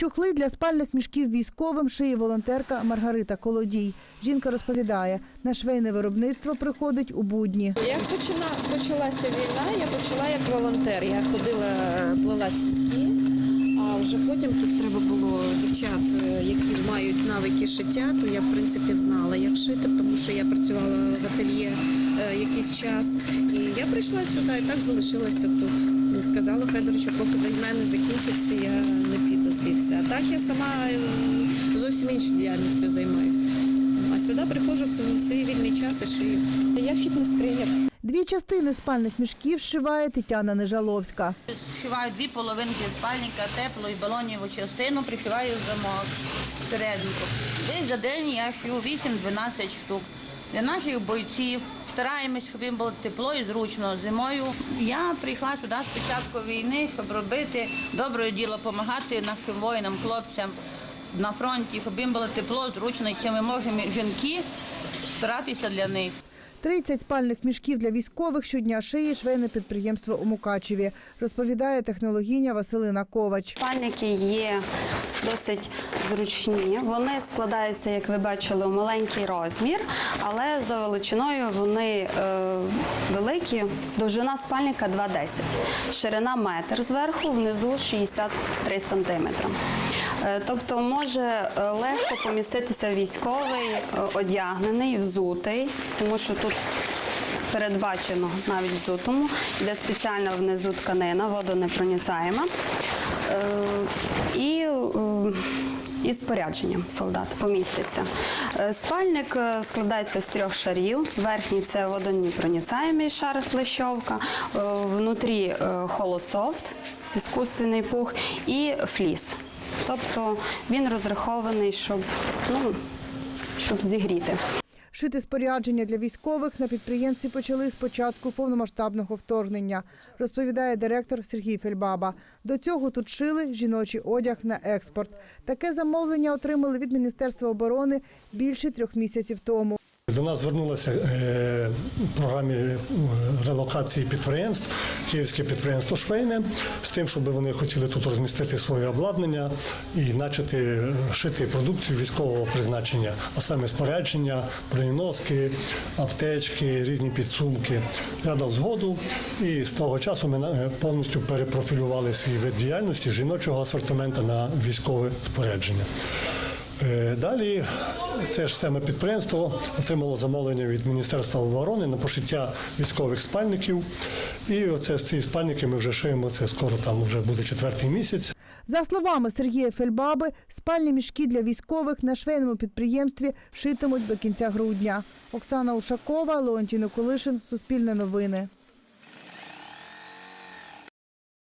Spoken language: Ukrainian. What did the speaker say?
Чохли для спальних мішків військовим шиє волонтерка Маргарита Колодій. Жінка розповідає, на швейне виробництво приходить у будні. Як почина, почалася війна, я почала як волонтер. Я ходила, плела сітки, а вже потім тут треба було дівчат, е, які мають навики шиття, то я в принципі знала, як шити, тому що я працювала в ательє е, якийсь час. І я прийшла сюди і так залишилася тут. Сказала Федору, що поки війна не закінчиться, я не піду так я сама е, зовсім іншою діяльністю займаюся. А сюди приходжу в свій- вільний час і шию. Я фітнес-тренер. Дві частини спальних мішків зшиває Тетяна Нежаловська. Зшиваю дві половинки спальника, теплу і балоніву частину, пришиваю замок серединку. Десь за день я шию 8-12 штук. Для наших бойців стараємось, щоб їм було тепло і зручно. Зимою я прийшла сюди з початку війни, щоб робити добре діло, допомагати нашим воїнам, хлопцям на фронті, щоб їм було тепло, зручно, і чим ми можемо жінки старатися для них. 30 спальних мішків для військових щодня шиє швейне підприємство у Мукачеві, розповідає технологиня Василина Ковач. Спальники є досить зручні. Вони складаються, як ви бачили, у маленький розмір, але за величиною вони е, великі. Довжина спальника 2,10, ширина метр зверху, внизу 63 сантиметри. Е, Тобто може е, легко поміститися військовий, е, одягнений, взутий, тому що тут передбачено навіть взутому, де спеціальна внизу тканина, водонепроницаєма. Е, І із спорядженням солдат поміститься. Спальник складається з трьох шарів. Верхній це водонепроницаємий шар хлещовка, е, внутрі холософт, іскусственний пух і фліс. Тобто він розрахований, щоб, ну, щоб зігріти. Шити спорядження для військових на підприємстві почали з початку повномасштабного вторгнення, розповідає директор Сергій Фельбаба. До цього тут шили жіночий одяг на експорт. Таке замовлення отримали від Міністерства оборони більше трьох місяців тому. До нас звернулося е, в програмі е, релокації підприємств, київське підприємство Швейне, з тим, щоб вони хотіли тут розмістити своє обладнання і почати шити продукцію військового призначення, а саме спорядження, броненоски, аптечки, різні підсумки. Я дав згоду, і з того часу ми е, повністю перепрофілювали свій вид діяльності жіночого асортименту на військове спорядження. Е, Далі це ж саме підприємство отримало замовлення від Міністерства оборони на пошиття військових спальників. І оце ці спальники ми вже шиємо. Це скоро там вже буде четвертий місяць. За словами Сергія Фельбаби, спальні мішки для військових на швейному підприємстві шитимуть до кінця грудня. Оксана Ушакова, Леонтій Николишин, Суспільне новини.